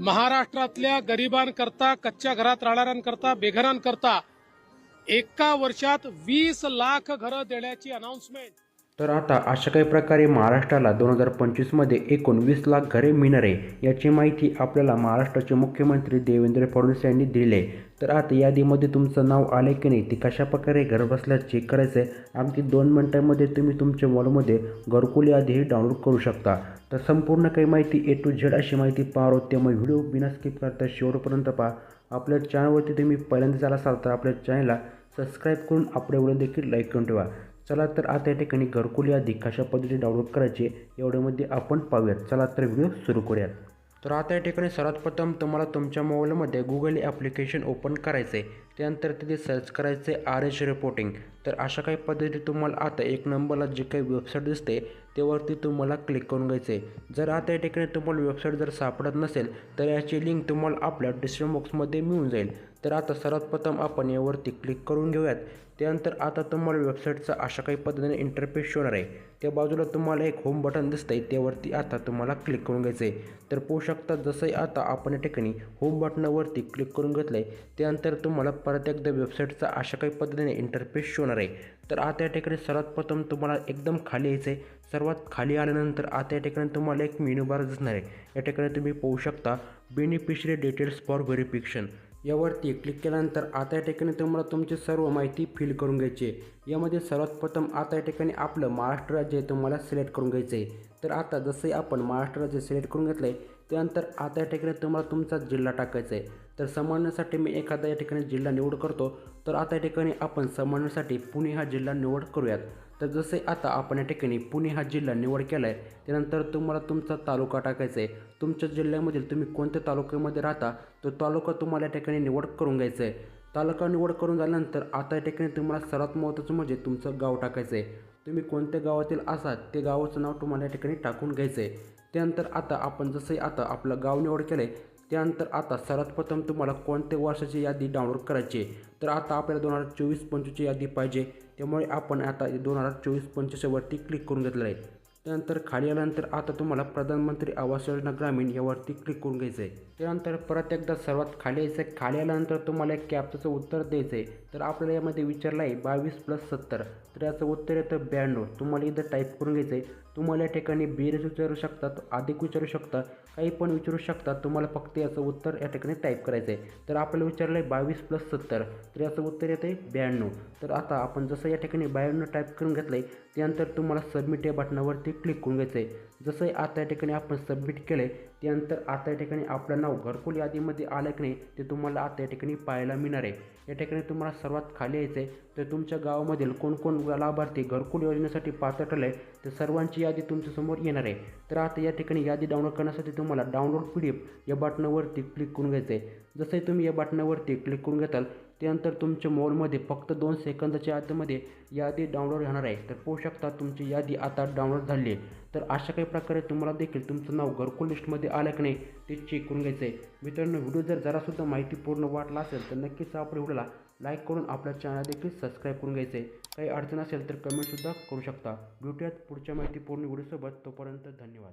महाराष्ट्रातल्या गरिबांकरता कच्च्या घरात राहणाऱ्यांकरता बेघरांकरता एका वर्षात वीस लाख घरं देण्याची अनाउन्समेंट तर आता अशा काही प्रकारे महाराष्ट्राला दोन हजार पंचवीसमध्ये एकूण वीस लाख घरे मिळणार आहे याची माहिती आपल्याला महाराष्ट्राचे मुख्यमंत्री देवेंद्र फडणवीस यांनी दिली आहे. तर आता यादीमध्ये तुमचं नाव आले की नाही ते कशा प्रकारे घर बसल्या चेक करायचं आहे अगदी दोन मिनटांमध्ये तुम्ही तुमच्या मोबाईलमध्ये घरकुल यादीही डाउनलोड करू शकता. तर संपूर्ण काही माहिती ए टू झेड अशी माहिती पाहणार आहोत. त्यामुळे व्हिडिओ बिना स्किप करता शेवटपर्यंत पहा. आपल्या चॅनलवरती तुम्ही पहिल्यांदा झाला असाल तर आपल्या चॅनलला सबस्क्राईब करून आपल्या व्हिडिओ देखील लाईक करून ठेवा. चला तर आता या ठिकाणी घरकुल यादी कशा पद्धतीने डाउनलोड करायची एवढ्यामध्ये आपण पाहूयात. चला तर व्हिडिओ सुरू करूयात. तर आता या ठिकाणी सर्वात प्रथम तुम्हाला तुमच्या मोबाईलमध्ये गुगल ॲप्लिकेशन ओपन करायचं आहे त्यानंतर तिथे सर्च करायचं आहे आर एच रिपोर्टिंग तर अशा काही पद्धती तुम्हाला आता एक नंबरला जी काही वेबसाईट दिसते त्यावरती तुम्हाला क्लिक करून घ्यायचे जर आता या ठिकाणी तुम्हाला वेबसाईट जर सापडत नसेल तर याची लिंक तुम्हाला आपल्या डिस्क्रिप्शन बॉक्समध्ये मिळून जाईल. तर आता सर्वात प्रथम आपण यावरती क्लिक करून घेऊयात. त्यानंतर आता तुम्हाला वेबसाईटचा अशा काही पद्धतीने इंटरफेस होणार आहे. त्या बाजूला तुम्हाला एक होम बटन दिसतंय त्यावरती आता तुम्हाला क्लिक करून घ्यायचं आहे तर पाहू शकता जसंही आता आपण या ठिकाणी होम बटनावरती क्लिक करून घेतलं आहे त्यानंतर तुम्हाला परत एकदा वेबसाईटचा अशा काही पद्धतीने इंटरफेस होणार आहे. तर आता या ठिकाणी सर्वात प्रथम तुम्हाला एकदम खाली यायचं आहे सर्वात खाली आल्यानंतर आता या ठिकाणी तुम्हाला एक मेनू बार दिसणार आहे. या ठिकाणी तुम्ही पाहू शकता बेनिफिशरी डिटेल्स फॉर व्हेरिफिकेशन यावरती क्लिक केल्यानंतर आता या ठिकाणी तुम्हाला तुमची सर्व माहिती फिल करून घ्यायची आहे. यामध्ये सर्वात प्रथम आता या ठिकाणी आपलं महाराष्ट्र राज्य तुम्हाला सिलेक्ट करून घ्यायचं आहे तर आता जसंही आपण महाराष्ट्र राज्य सिलेक्ट करून घेतलं आहे त्यानंतर आता या ठिकाणी तुम्हाला तुमचा जिल्हा टाकायचा आहे. तर समन्वयासाठी मी एखादा या ठिकाणी जिल्हा निवड करतो तर आता या ठिकाणी आपण समन्वयासाठी पुणे हा जिल्हा निवड करूयात. तर जसे आता आपण या ठिकाणी पुणे हा जिल्हा निवड केला आहे त्यानंतर तुम्हाला तुमचा तालुका टाकायचा आहे. तुमच्या जिल्ह्यामधील तुम्ही कोणत्या तालुक्यामध्ये राहता तो तालुका तुम्हाला या ठिकाणी निवड करून घ्यायचा आहे. तालुका निवड करून झाल्यानंतर आता या ठिकाणी तुम्हाला सर्वात महत्त्वाचं म्हणजे तुमचं गाव टाकायचं आहे तुम्ही कोणत्या गावातील असाल ते गावाचं नाव तुम्हाला या ठिकाणी टाकून घ्यायचं आहे त्यानंतर आता आपण जसंही आता आपलं गाव निवड केलं आहे त्यानंतर आता सर्वात प्रथम तुम्हाला कोणत्या वर्षाची यादी डाउनलोड करायची आहे? तर आता आपल्याला दोन हजार चोवीस पंचवीसची यादी पाहिजे. त्यामुळे आपण आता दोन हजार चोवीस पंचवीसवरती क्लिक करून घेतलेलं आहे. त्यानंतर खाली आल्यानंतर आता तुम्हाला प्रधानमंत्री आवास योजना ग्रामीण यावरती क्लिक करून घ्यायचं आहे. त्यानंतर परत एकदा सर्वात खाली यायचं आहे. खाली आल्यानंतर तुम्हाला एक कॅपचं उत्तर द्यायचं आहे. तर आपल्याला यामध्ये विचारलं आहे बावीस प्लस सत्तर. तर याचं उत्तर येतं ब्याण्णव. तुम्हाला इथं टाईप करून घ्यायचं आहे. तुम्हाला या ठिकाणी बेरीज विचारू शकतात अधिक विचारू शकता काही पण विचारू शकता तुम्हाला फक्त याचं उत्तर या ठिकाणी टाईप करायचं आहे. तर आपल्याला विचारलं आहे बावीस प्लस सत्तर. तर याचं उत्तर येतं आहे ब्याण्णव. तर आता आपण जसं या ठिकाणी ब्याण्णव टाईप करून घेतलं आहे त्यानंतर तुम्हाला सबमिट या बटनावरती क्लिक करून घ्यायचं आहे जसंही आता या ठिकाणी आपण सबमिट केलं आहे त्यानंतर आता या ठिकाणी आपलं नाव घरकुल यादीमध्ये आलं की नाही ते तुम्हाला आता या ठिकाणी पाहायला मिळणार आहे. या ठिकाणी तुम्हाला सर्वात खाली यायचं आहे तर तुमच्या गावामधील कोणकोण लाभार्थी घरकुल योजनेसाठी पात्र ठरले तर सर्वांची यादी तुमच्यासमोर येणार आहे. तर आता या ठिकाणी यादी डाउनलोड करण्यासाठी तुम्हाला डाउनलोड पी डी एफ या बटनावरती क्लिक करून घ्यायचं आहे जसंही तुम्ही या बटनावरती क्लिक करून घेताल त्यानंतर तुमच्या मोबाईलमध्ये फक्त दोन सेकंदाच्या आतमध्ये यादी डाउनलोड होणार आहे. तर पाहू शकता तुमची यादी आता डाउनलोड झाली आहे. तर अशा काही प्रकारे तुम्हाला देखील तुमचं नाव घरकुल लिस्टमध्ये आलं की नाही ते चेक करून घ्यायचं आहे मित्रांनो व्हिडिओ जर जरासुद्धा माहिती पूर्ण वाटला असेल तर नक्कीच आपल्या व्हिडिओला लाईक करून आपल्या चॅनल देखील सबस्क्राईब करून घ्यायचं आहे काही अडचण असेल तर कमेंटसुद्धा करू शकता. भेटूयात पुढच्या माहितीपूर्ण व्हिडिओसोबत. तोपर्यंत धन्यवाद.